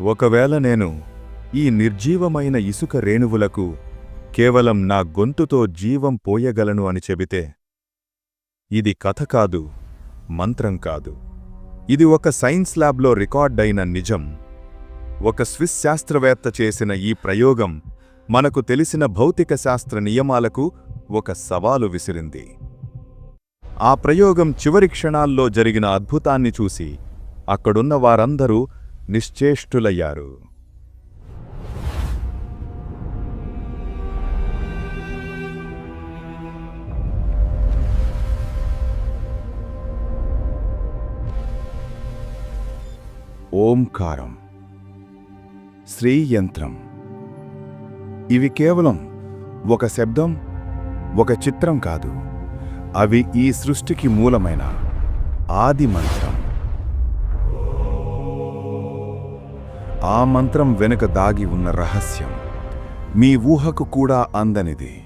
ఒకవేళ నేను ఈ నిర్జీవమైన ఇసుక రేణువులకు కేవలం నా గొంతుతో జీవం పోయగలను అని చెబితే ఇది కథ కాదు మంత్రం కాదు. ఇది ఒక సైన్స్ ల్యాబ్లో రికార్డైన నిజం. ఒక స్విస్ శాస్త్రవేత్త చేసిన ఈ ప్రయోగం మనకు తెలిసిన భౌతిక శాస్త్ర నియమాలకు ఒక సవాలు విసిరింది. ఆ ప్రయోగం చివరి క్షణాల్లో జరిగిన అద్భుతాన్ని చూసి అక్కడున్న వారందరూ నిశ్చేష్టులయ్యారు. ఓంకారం శ్రీయంత్రం. ఇవి కేవలం ఒక శబ్దం ఒక చిత్రం కాదు. అవి ఈ సృష్టికి మూలమైన ఆది మంత్రం ఆ మంత్రం వెనుక దాగి ఉన్న రహస్యం. మీ ఊహకు కూడా అందనిది.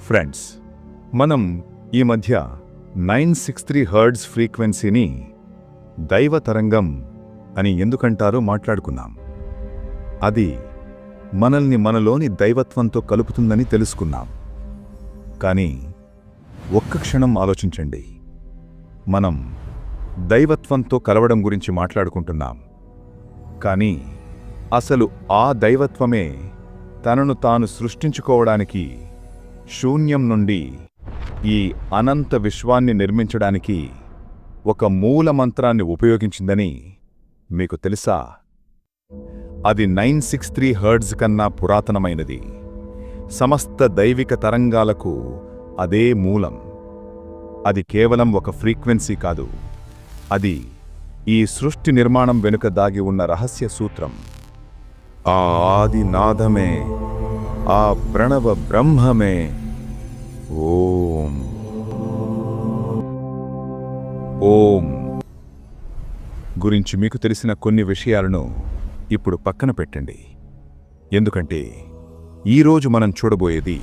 ఫ్రెండ్స్ మనం ఈ మధ్య నైన్ సిక్స్ త్రీ హర్డ్స్ ఫ్రీక్వెన్సీని దైవ తరంగం అని ఎందుకంటారో మాట్లాడుకున్నాం. అది మనల్ని మనలోని దైవత్వంతో కలుపుతుందని తెలుసుకున్నాం. కానీ ఒక్క క్షణం ఆలోచించండి. మనం దైవత్వంతో కలవడం గురించి మాట్లాడుకుంటున్నాం. కానీ అసలు ఆ దైవత్వమే తనను తాను సృష్టించుకోవడానికి శూన్యం నుండి ఈ అనంత విశ్వాన్ని నిర్మించడానికి ఒక మూల మంత్రాన్ని ఉపయోగించిందని మీకు తెలుసా? అది నైన్ సిక్స్ త్రీ హర్డ్స్ కన్నా పురాతనమైనది. సమస్త దైవిక తరంగాలకు అదే మూలం. అది కేవలం ఒక ఫ్రీక్వెన్సీ కాదు. అది ఈ సృష్టి నిర్మాణం వెనుక దాగి ఉన్న రహస్య సూత్రం. ఆ ఆది నాదమే ఆ ప్రణవ బ్రహ్మమే. ఓం. ఓం. గురించి మీకు తెలిసిన కొన్ని విషయాలను ఇప్పుడు పక్కన పెట్టండి. ఎందుకంటే ఈరోజు మనం చూడబోయేది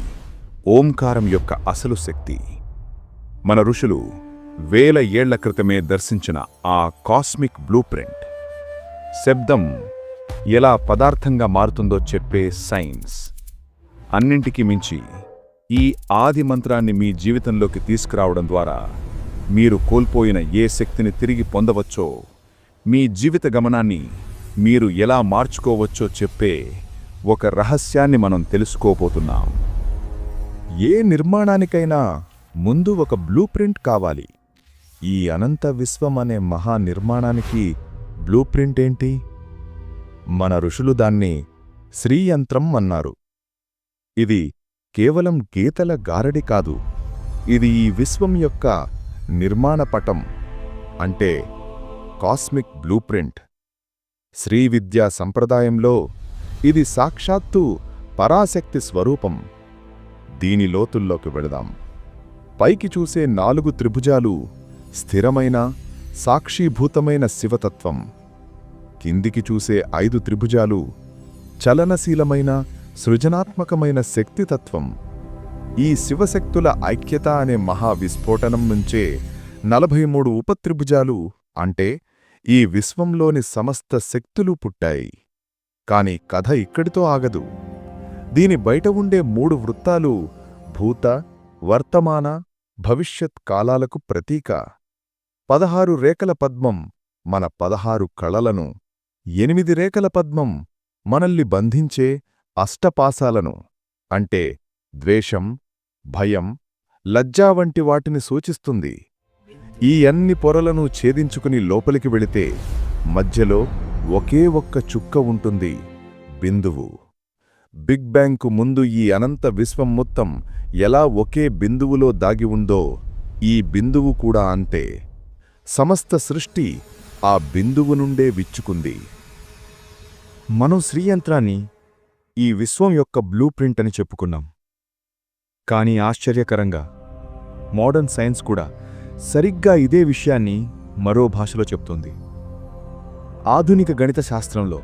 ఓంకారం యొక్క అసలు శక్తి. మన ఋషులు వేల ఏళ్ళ క్రితమే దర్శించిన ఆ కాస్మిక్ బ్లూ ప్రింట్ శబ్దం ఎలా పదార్థంగా మారుతుందో చెప్పే సైన్స్. అన్నింటికి మించి ఈ ఆది మంత్రాన్ని మీ జీవితంలోకి తీసుకురావడం ద్వారా మీరు కోల్పోయిన ఏ శక్తిని తిరిగి పొందవచ్చో మీ జీవిత గమనాన్ని మీరు ఎలా మార్చుకోవచ్చో చెప్పే ఒక రహస్యాన్ని మనం తెలుసుకోబోతున్నాం. ఏ నిర్మాణానికైనా ముందు ఒక బ్లూ ప్రింట్ కావాలి. ఈ అనంత విశ్వం అనే మహా నిర్మాణానికి బ్లూ ప్రింట్ ఏంటి? మన ఋషులు దాన్ని శ్రీయంత్రం అన్నారు. ఇది కేవలం గీతల గారడి కాదు ఇది ఈ విశ్వం యొక్క నిర్మాణ పటం అంటే కాస్మిక్ బ్లూ ప్రింట్ శ్రీ విద్యా సంప్రదాయంలో ఇది సాక్షాత్తు పరాశక్తి స్వరూపం. దీని లోతుల్లోకి వెళదాం. పైకి చూసే నాలుగు త్రిభుజాలు స్థిరమైన సాక్షీభూతమైన శివతత్వం. కిందికి చూసే ఐదు త్రిభుజాలు చలనశీలమైన సృజనాత్మకమైన శక్తితత్వం. ఈ శివశక్తుల ఐక్యత అనే మహా విస్ఫోటనం నుంచే నలభై మూడు ఉపత్రిభుజాలు అంటే ఈ విశ్వంలోని సమస్త శక్తులు పుట్టాయి. కాని కథ ఇక్కడితో ఆగదు. దీని బయట ఉండే మూడు వృత్తాలు భూత వర్తమాన భవిష్యత్ కాలాలకు ప్రతీక. పదహారు రేఖల పద్మం మన పదహారు కళలను ఎనిమిది రేఖల పద్మం మనల్ని బంధించే అష్టపాసాలను అంటే ద్వేషం భయం లజ్జా వంటి వాటిని సూచిస్తుంది. ఈ అన్ని పొరలను ఛేదించుకుని లోపలికి వెళితే మధ్యలో ఒకే ఒక్క చుక్క ఉంటుంది బిందువు. బిగ్ బ్యాంకు ముందు ఈ అనంత విశ్వం మొత్తం ఎలా ఒకే బిందువులో దాగి ఉందో ఈ బిందువు కూడా అంతే. సమస్త సృష్టి ఆ బిందువు నుండే విచ్చుకుంది. మనం శ్రీయంత్రాన్ని ఈ విశ్వం యొక్క బ్లూ ప్రింట్ అని చెప్పుకున్నాం. కానీ ఆశ్చర్యకరంగా మోడర్న్ సైన్స్ కూడా సరిగ్గా ఇదే విషయాన్ని మరో భాషలో చెప్తుంది. ఆధునిక గణిత శాస్త్రంలో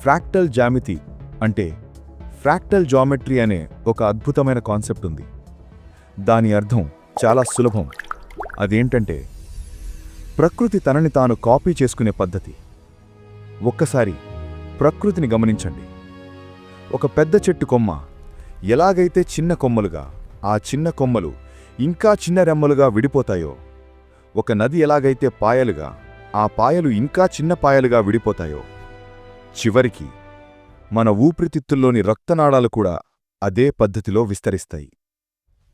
ఫ్రాక్టల్ జామితి అంటే ఫ్రాక్టల్ జామెట్రీ అనే ఒక అద్భుతమైన కాన్సెప్ట్ ఉంది. దాని అర్థం చాలా సులభం. అదేంటంటే ప్రకృతి తనని తాను కాపీ చేసుకునే పద్ధతి. ఒక్కసారి ప్రకృతిని గమనించండి. ఒక పెద్ద చెట్టు కొమ్మ ఎలాగైతే చిన్న కొమ్మలుగా ఆ చిన్న కొమ్మలు ఇంకా చిన్న రెమ్మలుగా విడిపోతాయో ఒక నది ఎలాగైతే పాయలుగా ఆ పాయలు ఇంకా చిన్న పాయలుగా విడిపోతాయో చివరికి మన ఊపిరితిత్తుల్లోని రక్తనాళాలు కూడా అదే పద్ధతిలో విస్తరిస్తాయి.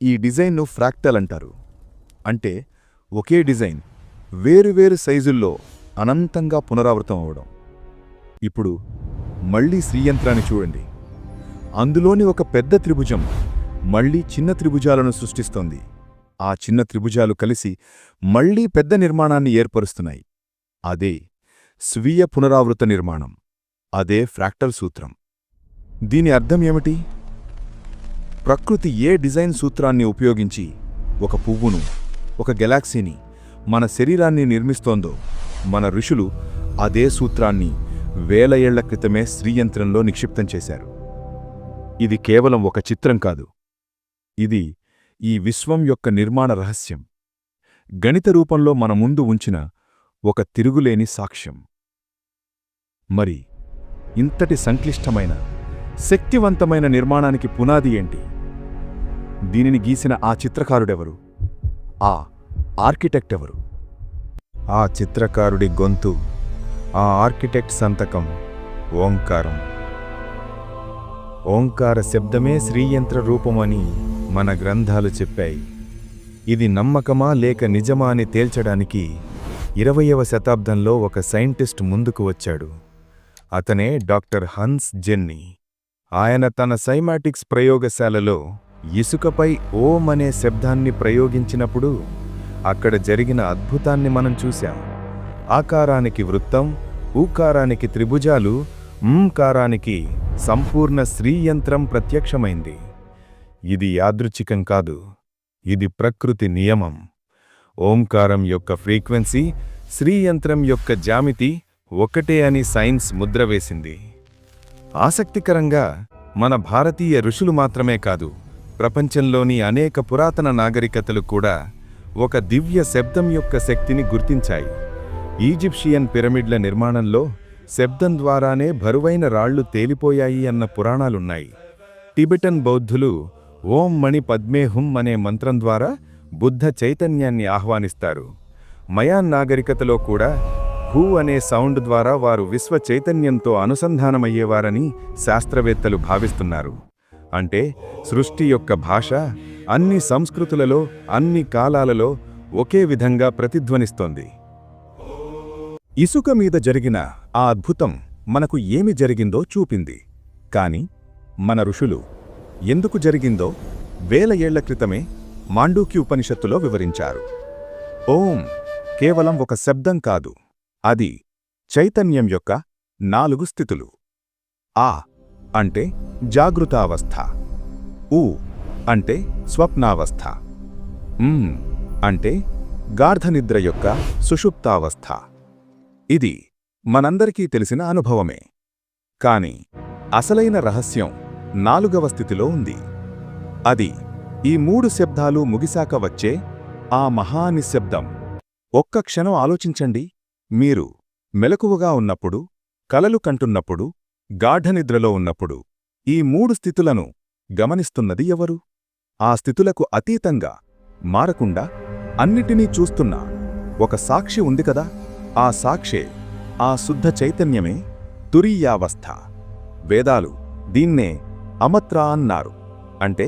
ఈ డిజైన్ను ఫ్రాక్టల్ అంటారు. అంటే ఒకే డిజైన్ వేరువేరు సైజుల్లో అనంతంగా పునరావృతం అవడం ఇప్పుడు మళ్ళీ శ్రీయంత్రాన్ని చూడండి. అందులోని ఒక పెద్ద త్రిభుజం మళ్ళీ చిన్న త్రిభుజాలను సృష్టిస్తోంది. ఆ చిన్న త్రిభుజాలు కలిసి మళ్ళీ పెద్ద నిర్మాణాన్ని ఏర్పరుస్తున్నాయి. అదే స్వీయ పునరావృత నిర్మాణం. అదే ఫ్రాక్టల్ సూత్రం. దీని అర్థం ఏమిటి? ప్రకృతి ఏ డిజైన్ సూత్రాన్ని ఉపయోగించి ఒక పువ్వును ఒక గెలాక్సీని మన శరీరాన్ని నిర్మిస్తోందో మన ఋషులు అదే సూత్రాన్ని వేల ఏళ్ళ క్రితమే శ్రీయంత్రంలో నిక్షిప్తం చేశారు. ఇది కేవలం ఒక చిత్రం కాదు. ఇది ఈ విశ్వం యొక్క నిర్మాణ రహస్యం. గణిత రూపంలో మన ముందు ఉంచిన ఒక తిరుగులేని సాక్ష్యం. మరి ఇంతటి సంక్లిష్టమైన శక్తివంతమైన నిర్మాణానికి పునాది ఏంటి? దీనిని గీసిన ఆ చిత్రకారుడెవరు? ఆ ఆర్కిటెక్ట్ ఎవరు? ఆ చిత్రకారుడి గొంతు ఆ ఆర్కిటెక్ట్ సంతకం ఓంకారం. ఓంకార శబ్దమే శ్రీయంత్ర రూపమని మన గ్రంథాలు చెప్పాయి. ఇది నమ్మకమా లేక నిజమా అని తేల్చడానికి ఇరవయవ శతాబ్దంలో ఒక సైంటిస్ట్ ముందుకు వచ్చాడు. అతనే డాక్టర్ హన్స్ జెన్నీ. ఆయన తన సైమాటిక్స్ ప్రయోగశాలలో ఇసుకపై ఓం అనే శబ్దాన్ని ప్రయోగించినప్పుడు అక్కడ జరిగిన అద్భుతాన్ని మనం చూశాం. ఆకారానికి వృత్తం ఊకారానికి త్రిభుజాలు ఉంకారానికి సంపూర్ణ శ్రీయంత్రం ప్రత్యక్షమైంది. ఇది యాదృచ్ఛికం కాదు. ఇది ప్రకృతి నియమం. ఓంకారం యొక్క ఫ్రీక్వెన్సీ శ్రీయంత్రం యొక్క జామితి ఒకటే అని సైన్స్ ముద్ర వేసింది. ఆసక్తికరంగా మన భారతీయ ఋషులు మాత్రమే కాదు ప్రపంచంలోని అనేక పురాతన నాగరికతలు కూడా ఒక దివ్య శబ్దం యొక్క శక్తిని గుర్తించాయి. ఈజిప్షియన్ పిరమిడ్ల నిర్మాణంలో శబ్దం ద్వారానే బరువైన రాళ్ళు తేలిపోయాయి అన్న పురాణాలున్నాయి. టిబెటన్ బౌద్ధులు ఓం మణి పద్మేహుం అనే మంత్రం ద్వారా బుద్ధ చైతన్యాన్ని ఆహ్వానిస్తారు. మయాన్ నాగరికతలో కూడా హూ అనే సౌండ్ ద్వారా వారు విశ్వ చైతన్యంతో అనుసంధానమయ్యేవారని శాస్త్రవేత్తలు భావిస్తున్నారు. అంటే సృష్టి యొక్క భాష అన్ని సంస్కృతులలో అన్ని కాలాలలో ఒకే విధంగా ప్రతిధ్వనిస్తోంది. ఇసుక మీద జరిగిన ఆ అద్భుతం మనకు ఏమి జరిగిందో చూపింది. కాని మన ఋషులు ఎందుకు జరిగిందో వేల ఏళ్ళ క్రితమే మాండూక్య ఉపనిషత్తులో వివరించారు. ఓం కేవలం ఒక శబ్దం కాదు అది చైతన్యం యొక్క నాలుగు స్థితులు. ఆ అంటే జాగృతావస్థ. ఊ అంటే స్వప్నావస్థ. అంటే గార్ధనిద్ర యొక్క సుషుప్తావస్థ. ఇది మనందరికీ తెలిసిన అనుభవమే. కాని అసలైన రహస్యం నాలుగవ స్థితిలో ఉంది. అది ఈ మూడు శబ్దాలు ముగిశాక వచ్చే ఆ మహానిశ్శబ్దం. ఒక్క క్షణం ఆలోచించండి. మీరు మెలకువగా ఉన్నప్పుడు కలలు కంటున్నప్పుడు గాఢనిద్రలో ఉన్నప్పుడు ఈ మూడు స్థితులను గమనిస్తున్నది ఎవరు? ఆ స్థితులకు అతీతంగా మారకుండా అన్నిటినీ చూస్తున్న ఒక సాక్షి ఉంది కదా? ఆ సాక్షే ఆ శుద్ధ చైతన్యమే తురీయావస్థ. వేదాలు దీన్నే అమత్రా అన్నారు. అంటే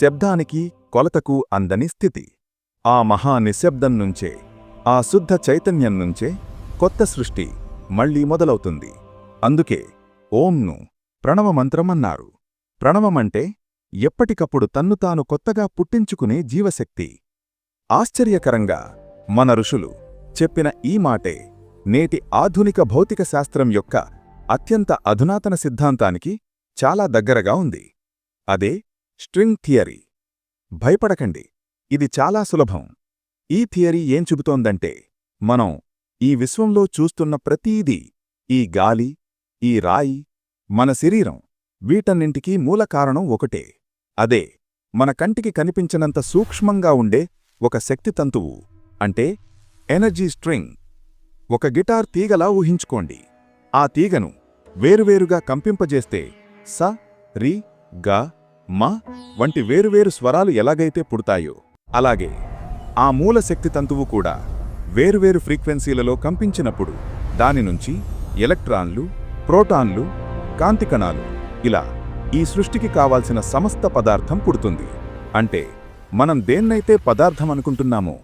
శబ్దానికి కొలతకు అందని స్థితి. ఆ మహా నిశ్శబ్దం నుంచే ఆ శుద్ధ చైతన్యం నుంచే కొత్త సృష్టి మళ్ళీ మొదలవుతుంది. అందుకే ఓంను ప్రణవమంత్రమన్నారు. ప్రణవమంటే ఎప్పటికప్పుడు తన్ను తాను కొత్తగా పుట్టించుకునే జీవశక్తి. ఆశ్చర్యకరంగా మన ఋషులు చెప్పిన ఈ మాటే నేటి ఆధునిక భౌతిక శాస్త్రం యొక్క అత్యంత అధునాతన సిద్ధాంతానికి చాలా దగ్గరగా ఉంది. అదే స్ట్రింగ్ థియరీ. భయపడకండి ఇది చాలా సులభం. ఈ థియరీ ఏం చెబుతోందంటే మనం ఈ విశ్వంలో చూస్తున్న ప్రతీదీ ఈ గాలి ఈ రాయి మన శరీరం వీటన్నింటికీ మూల కారణం ఒకటే. అదే మన కంటికి కనిపించినంత సూక్ష్మంగా ఉండే ఒక శక్తి తంతువు అంటే ఎనర్జీ స్ట్రింగ్. ఒక గిటార్ తీగలా ఊహించుకోండి. ఆ తీగను వేరువేరుగా కంపింపజేస్తే స రి గ మ వంటి వేరువేరు స్వరాలు ఎలాగైతే పుడతాయో అలాగే ఆ మూల శక్తి తంతువు కూడా వేరువేరు ఫ్రీక్వెన్సీలలో కంపించినప్పుడు దాని నుంచి ఎలక్ట్రాన్లు ప్రోటాన్లు కాంతి కణాలు ఇలా ఈ సృష్టికి కావాల్సిన సమస్త పదార్థం పుడుతుంది. అంటే మనం దేన్నైతే పదార్థం అనుకుంటున్నామో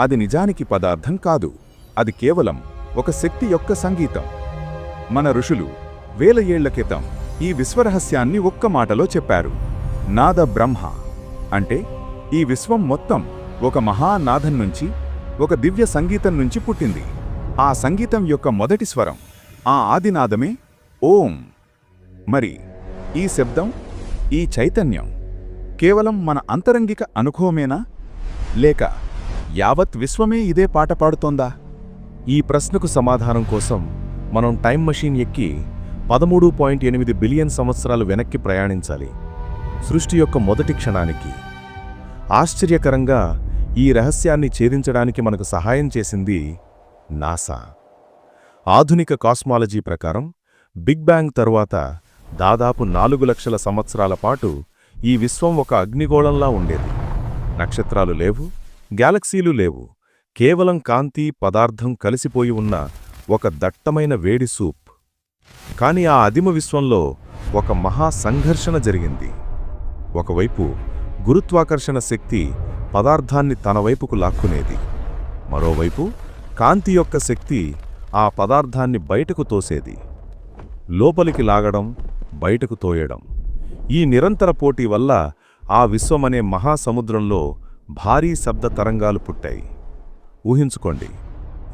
అది నిజానికి పదార్థం కాదు. అది కేవలం ఒక శక్తి యొక్క సంగీతం. మన ఋషులు వేల ఏళ్ళ క్రితం ఈ విశ్వరహస్యాన్ని ఒక్క మాటలో చెప్పారు. నాద బ్రహ్మ. అంటే ఈ విశ్వం మొత్తం ఒక మహానాదం నుంచి ఒక దివ్య సంగీతం నుంచి పుట్టింది. ఆ సంగీతం యొక్క మొదటి స్వరం ఆ ఆదినాదమే ఓం. మరి ఈ శబ్దం ఈ చైతన్యం కేవలం మన అంతరంగిక అనుభవమేనా? లేక యావత్ విశ్వమే ఇదే పాట పాడుతోందా? ఈ ప్రశ్నకు సమాధానం కోసం మనం టైం మషీన్ ఎక్కి పదమూడు పాయింట్ ఎనిమిది బిలియన్ సంవత్సరాలు వెనక్కి ప్రయాణించాలి. సృష్టి యొక్క మొదటి క్షణానికి. ఆశ్చర్యకరంగా ఈ రహస్యాన్ని ఛేదించడానికి మనకు సహాయం చేసింది నాసా. ఆధునిక కాస్మాలజీ ప్రకారం బిగ్ బ్యాంగ్ తరువాత దాదాపు నాలుగు లక్షల సంవత్సరాల పాటు ఈ విశ్వం ఒక అగ్నిగోళంలా ఉండేది. నక్షత్రాలు లేవు గ్యాలక్సీలు లేవు కేవలం కాంతి పదార్థం కలిసిపోయి ఉన్న ఒక దట్టమైన వేడి సూప్. కాని ఆ అదిమ విశ్వంలో ఒక మహా సంఘర్షణ జరిగింది. ఒకవైపు గురుత్వాకర్షణ శక్తి పదార్థాన్ని తన వైపుకు లాక్కునేది. మరోవైపు కాంతి యొక్క శక్తి ఆ పదార్థాన్ని బయటకు తోసేది. లోపలికి లాగడం బయటకు తోయడం. ఈ నిరంతర పోటీ వల్ల ఆ విశ్వమనే మహాసముద్రంలో భారీ శబ్ద తరంగాలు పుట్టాయి. ఊహించుకోండి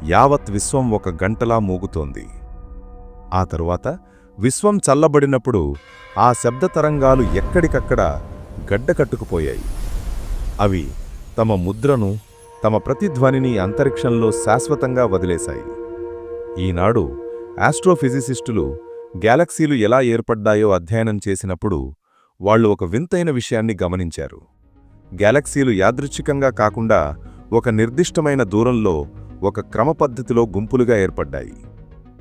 యావత్ విశ్వం ఒక గంటలా మూగుతోంది. ఆ తరువాత విశ్వం చల్లబడినప్పుడు ఆ శబ్ద తరంగాలు ఎక్కడికక్కడ గడ్డకట్టుకుపోయాయి అవి తమ ముద్రను తమ ప్రతిధ్వనిని అంతరిక్షంలో శాశ్వతంగా వదిలేశాయి. ఈనాడు ఆస్ట్రోఫిజిసిస్టులు గ్యాలక్సీలు ఎలా ఏర్పడ్డాయో అధ్యయనం చేసినప్పుడు వాళ్ళు ఒక వింతైన విషయాన్ని గమనించారు. గ్యాలక్సీలు యాదృచ్ఛికంగా కాకుండా ఒక నిర్దిష్టమైన దూరంలో ఒక క్రమపద్ధతిలో గుంపులుగా ఏర్పడ్డాయి.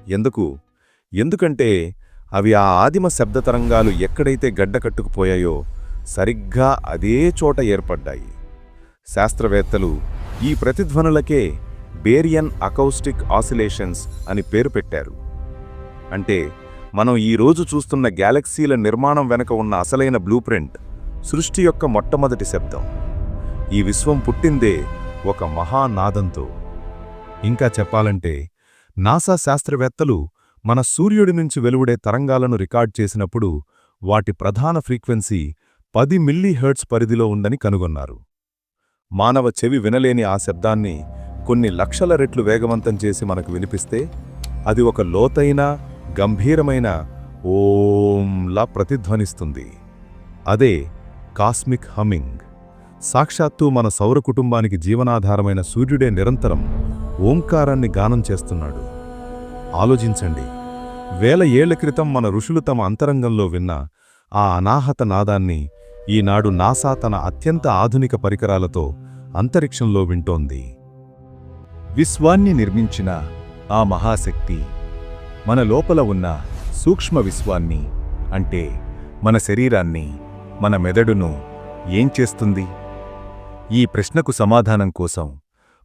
ఎందుకు? ఎందుకంటే అవి ఆ ఆదిమ శబ్ద తరంగాలు ఎక్కడైతే గడ్డకట్టుకుపోయాయో సరిగ్గా అదే చోట ఏర్పడ్డాయి. శాస్త్రవేత్తలు ఈ ప్రతిధ్వనులకే బేరియన్ అకౌస్టిక్ ఆసిలేషన్స్ అని పేరు పెట్టారు. అంటే మనం ఈ రోజు చూస్తున్న గ్యాలక్సీల నిర్మాణం వెనక ఉన్న అసలైన బ్లూ ప్రింట్ సృష్టి యొక్క మొట్టమొదటి శబ్దం. ఈ విశ్వం పుట్టిందే ఒక మహానాదంతో. ఇంకా చెప్పాలంటే నాసా శాస్త్రవేత్తలు మన సూర్యుడి నుంచి వెలువడే తరంగాలను రికార్డ్ చేసినప్పుడు వాటి ప్రధాన ఫ్రీక్వెన్సీ పది మిల్లీ హెర్ట్స్ పరిధిలో ఉందని కనుగొన్నారు. మానవ చెవి వినలేని ఆ శబ్దాన్ని కొన్ని లక్షల రెట్లు వేగవంతం చేసి మనకు వినిపిస్తే అది ఒక లోతైన గంభీరమైన ఓంలా ప్రతిధ్వనిస్తుంది. అదే కాస్మిక్ హమ్మింగ్. సాక్షాత్తు మన సౌర కుటుంబానికి జీవనాధారమైన సూర్యుడే నిరంతరం ఓంకారాన్ని గానం చేస్తున్నాడు. ఆలోచించండి. వేల ఏళ్ళ క్రితం మన ఋషులు తమ అంతరంగంలో విన్న ఆ అనాహత నాదాన్ని ఈనాడు నాసా తన అత్యంత ఆధునిక పరికరాలతో అంతరిక్షంలో వింటోంది. విశ్వాన్ని నిర్మించిన ఆ మహాశక్తి మన లోపల ఉన్న సూక్ష్మ విశ్వాన్ని అంటే మన శరీరాన్ని మన మెదడును ఏం చేస్తుంది? ఈ ప్రశ్నకు సమాధానం కోసం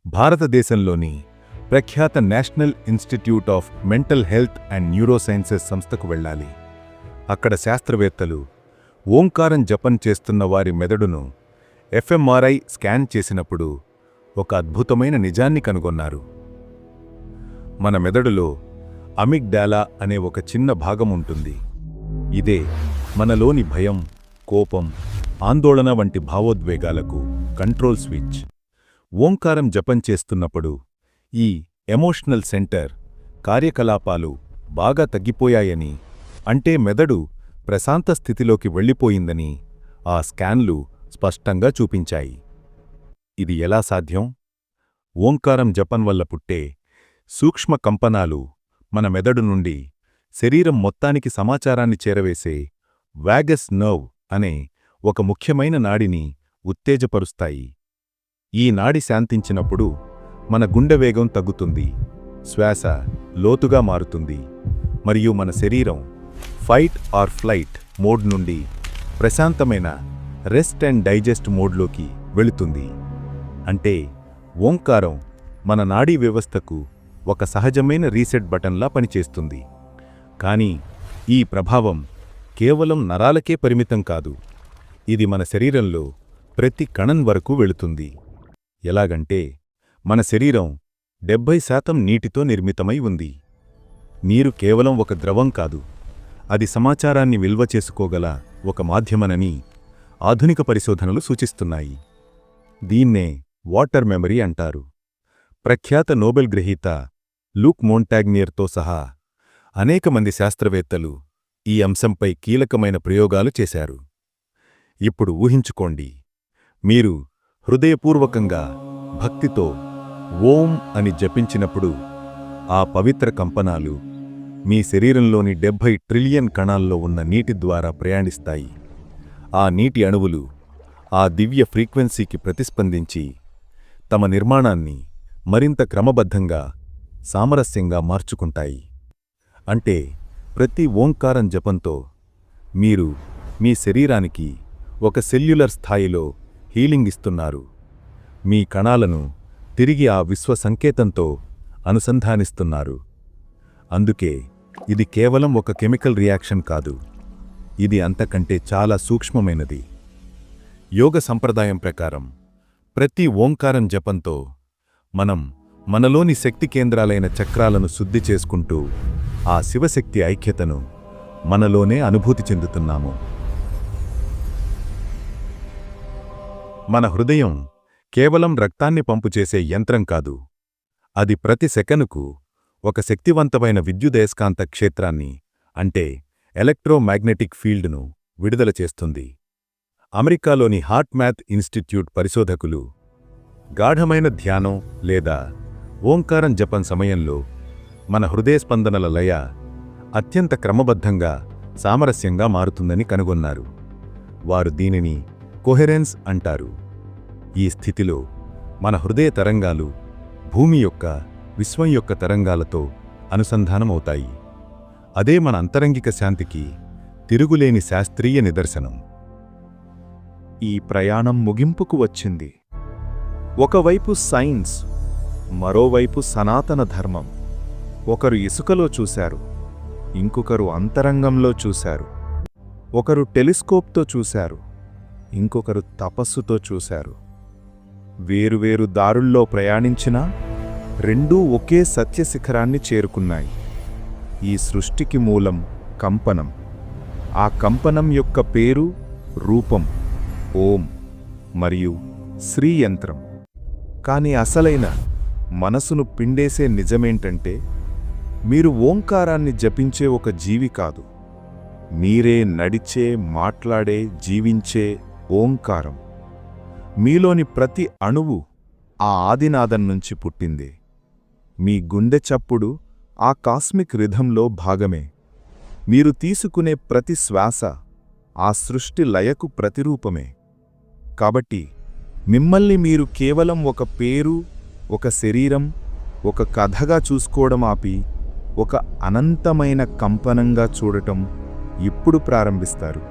భారతదేశంలోని ప్రఖ్యాత national institute of mental health and neurosciences సంస్థకు వెళ్ళాలి. అక్కడ శాస్త్రవేత్తలు ఓంకారం జపం చేస్తున్న వారి మెదడును ఎఫ్ఎంఆర్ఐ స్కాన్ చేసినప్పుడు ఒక అద్భుతమైన నిజాన్ని కనుగొన్నారు. మన మెదడులో అమిగ్డాలా అనే ఒక చిన్న భాగం ఉంటుంది. ఇదే మనలోని భయం కోపం ఆందోళన వంటి భావోద్వేగాలకు కంట్రోల్ స్విచ్. ఓంకారం జపం చేస్తున్నప్పుడు ఈ ఎమోషనల్ సెంటర్ కార్యకలాపాలు బాగా తగ్గిపోయాయని అంటే మెదడు ప్రశాంత స్థితిలోకి వెళ్ళిపోయిందని ఆ స్కాన్లు స్పష్టంగా చూపించాయి. ఇది ఎలా సాధ్యం? ఓంకారం జపం వల్ల పుట్టే సూక్ష్మ కంపనాలు మన మెదడు నుండి శరీరం మొత్తానికి సమాచారాన్ని చేరవేసే వ్యాగస్ నర్వ్ అనే ఒక ముఖ్యమైన నాడిని ఉత్తేజపరుస్తాయి. ఈ నాడి శాంతించినప్పుడు మన గుండె వేగం తగ్గుతుంది శ్వాస లోతుగా మారుతుంది మరియు మన శరీరం ఫైట్ ఆర్ ఫ్లైట్ మోడ్ నుండి ప్రశాంతమైన రెస్ట్ అండ్ డైజెస్ట్ మోడ్లోకి వెళుతుంది. అంటే ఓంకారం మన నాడీ వ్యవస్థకు ఒక సహజమైన రీసెట్ బటన్లా పనిచేస్తుంది. కానీ ఈ ప్రభావం కేవలం నరాలకే పరిమితం కాదు ఇది మన శరీరంలో ప్రతి కణం వరకు వెళుతుంది. ఎలాగంటే మన శరీరం డెబ్భై శాతం నీటితో నిర్మితమై ఉంది. నీరు కేవలం ఒక ద్రవం కాదు అది సమాచారాన్ని విల్వ చేసుకోగల ఒక మాధ్యమనని ఆధునిక పరిశోధనలు సూచిస్తున్నాయి. దీన్నే వాటర్ మెమరీ అంటారు. ప్రఖ్యాత నోబెల్ గ్రహీత లూక్ మోంటాగ్నియర్తో సహా అనేక మంది శాస్త్రవేత్తలు ఈ అంశంపై కీలకమైన ప్రయోగాలు చేశారు. ఇప్పుడు ఊహించుకోండి. మీరు హృదయపూర్వకంగా భక్తితో ఓం అని జపించినప్పుడు ఆ పవిత్ర కంపనాలు మీ శరీరంలోని డెబ్భై ట్రిలియన్ కణాల్లో ఉన్న నీటి ద్వారా ప్రయాణిస్తాయి. ఆ నీటి అణువులు ఆ దివ్య ఫ్రీక్వెన్సీకి ప్రతిస్పందించి తమ నిర్మాణాన్ని మరింత క్రమబద్ధంగా సామరస్యంగా మార్చుకుంటాయి. అంటే ప్రతి ఓంకారం జపంతో మీరు మీ శరీరానికి ఒక సెల్యులర్ స్థాయిలో హీలింగ్ ఇస్తున్నారు. మీ కణాలను తిరిగి ఆ విశ్వ సంకేతంతో అనుసంధానిస్తున్నారు. అందుకే ఇది కేవలం ఒక కెమికల్ రియాక్షన్ కాదు. ఇది అంతకంటే చాలా సూక్ష్మమైనది. యోగ సంప్రదాయం ప్రకారం ప్రతి ఓంకారం జపంతో మనం మనలోని శక్తి కేంద్రాలైన చక్రాలను శుద్ధి చేసుకుంటూ ఆ శివశక్తి ఐక్యతను మనలోనే అనుభూతి చెందుతున్నాము. మన హృదయం కేవలం రక్తాన్ని పంపుచేసే యంత్రం కాదు. అది ప్రతి సెకనుకు ఒక శక్తివంతమైన విద్యుదయస్కాంత క్షేత్రాన్ని అంటే ఎలక్ట్రోమాగ్నెటిక్ ఫీల్డ్ను విడుదల చేస్తుంది. అమెరికాలోని హార్ట్ మ్యాథ్ ఇన్స్టిట్యూట్ పరిశోధకులు గాఢమైన ధ్యానం లేదా ఓంకారం జపం సమయంలో మన హృదయ స్పందనల లయ అత్యంత క్రమబద్ధంగా సామరస్యంగా మారుతుందని కనుగొన్నారు. వారు దీనిని కొహెరెన్స్ అంటారు. ఈ స్థితిలో మన హృదయ తరంగాలు భూమి యొక్క విశ్వం యొక్క తరంగాలతో అనుసంధానమవుతాయి. అదే మన అంతరంగిక శాంతికి తిరుగులేని శాస్త్రీయ నిదర్శనం. ఈ ప్రయాణం ముగింపుకు వచ్చింది. ఒకవైపు సైన్స్ మరోవైపు సనాతన ధర్మం. ఒకరు ఇసుకలో చూశారు ఇంకొకరు అంతరంగంలో చూశారు. ఒకరు టెలిస్కోప్తో చూశారు ఇంకొకరు తపస్సుతో చూశారు. వేరువేరు దారుల్లో ప్రయాణించినా రెండూ ఒకే సత్యశిఖరాన్ని చేరుకున్నాయి. ఈ సృష్టికి మూలం కంపనం. ఆ కంపనం యొక్క పేరు రూపం. ఓం మరియు శ్రీయంత్రం కానీ అసలైన మనసును పిండేసే నిజమేంటంటే మీరు ఓంకారాన్ని జపించే ఒక జీవి కాదు. మీరే నడిచే మాట్లాడే జీవించే ఓంకారం. మీలోని ప్రతి అణువు ఆ ఆదినాదం నుంచి పుట్టింది. మీ గుండె చప్పుడు ఆ కాస్మిక్ రిధంలో భాగమే. మీరు తీసుకునే ప్రతి శ్వాస ఆ సృష్టి లయకు ప్రతిరూపమే. కాబట్టి మిమ్మల్ని మీరు కేవలం ఒక పేరు ఒక శరీరం ఒక కథగా చూసుకోవడం ఆపి ఒక అనంతమైన కంపనంగా చూడటం ఇప్పుడు ప్రారంభిస్తారు.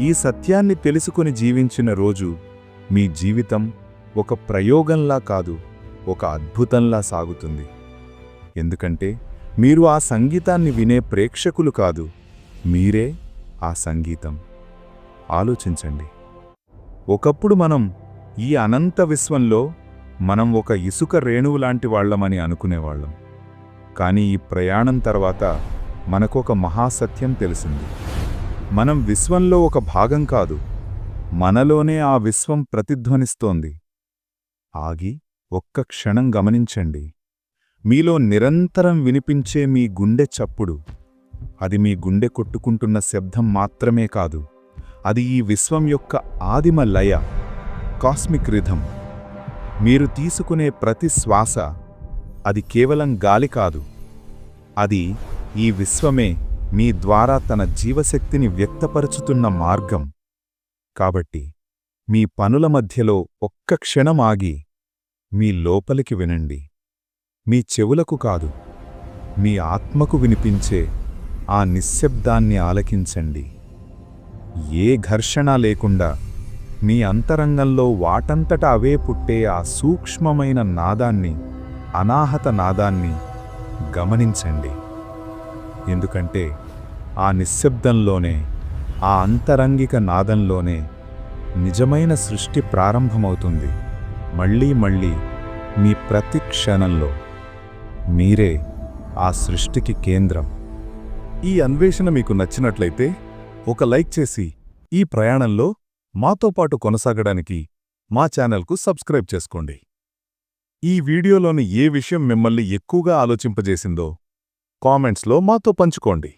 ఈ సత్యాన్ని తెలుసుకుని జీవించిన రోజు మీ జీవితం ఒక ప్రయోగంలా కాదు ఒక అద్భుతంలా సాగుతుంది. ఎందుకంటే మీరు ఆ సంగీతాన్ని వినే ప్రేక్షకులు కాదు మీరే ఆ సంగీతం. ఆలోచించండి. ఒకప్పుడు మనం ఈ అనంత విశ్వంలో మనం ఒక ఇసుక రేణువులాంటి వాళ్ళమని అనుకునేవాళ్ళం. కానీ ఈ ప్రయాణం తర్వాత మనకొక మహాసత్యం తెలిసింది. మనం విశ్వంలో ఒక భాగం కాదు మనలోనే ఆ విశ్వం ప్రతిధ్వనిస్తోంది. ఆగి ఒక్క క్షణం గమనించండి. మీలో నిరంతరం వినిపించే మీ గుండె చప్పుడు అది మీ గుండె కొట్టుకుంటున్న శబ్దం మాత్రమే కాదు. అది ఈ విశ్వం యొక్క ఆదిమ లయ కాస్మిక్ రిథం. మీరు తీసుకునే ప్రతి శ్వాస అది కేవలం గాలి కాదు. అది ఈ విశ్వమే మీ ద్వారా తన జీవశక్తిని వ్యక్తపరుచుతున్న మార్గం. కాబట్టి మీ పనుల మధ్యలో ఒక్క క్షణం ఆగి మీ లోపలికి వినండి. మీ చెవులకు కాదు మీ ఆత్మకు వినిపించే ఆ నిశ్శబ్దాన్ని ఆలకించండి. ఏ ఘర్షణ లేకుండా మీ అంతరంగంలో వాటంతట అవే పుట్టే ఆ సూక్ష్మమైన నాదాన్ని అనాహత నాదాన్ని గమనించండి. ఎందుకంటే ఆ నిశ్శబ్దంలోనే ఆ అంతరంగిక నాదంలోనే నిజమైన సృష్టి ప్రారంభమవుతుంది. మళ్ళీ మళ్ళీ మీ ప్రతి క్షణంలో మీరే ఆ సృష్టికి కేంద్రం. ఈ అన్వేషణ మీకు నచ్చినట్లయితే ఒక లైక్ చేసి ఈ ప్రయాణంలో మాతో పాటు కొనసాగడానికి మా ఛానల్కు సబ్స్క్రైబ్ చేసుకోండి. ఈ వీడియోలోని ఏ విషయం మిమ్మల్ని ఎక్కువగా ఆలోచింపజేసిందో కామెంట్స్లో మాతో పంచుకోండి.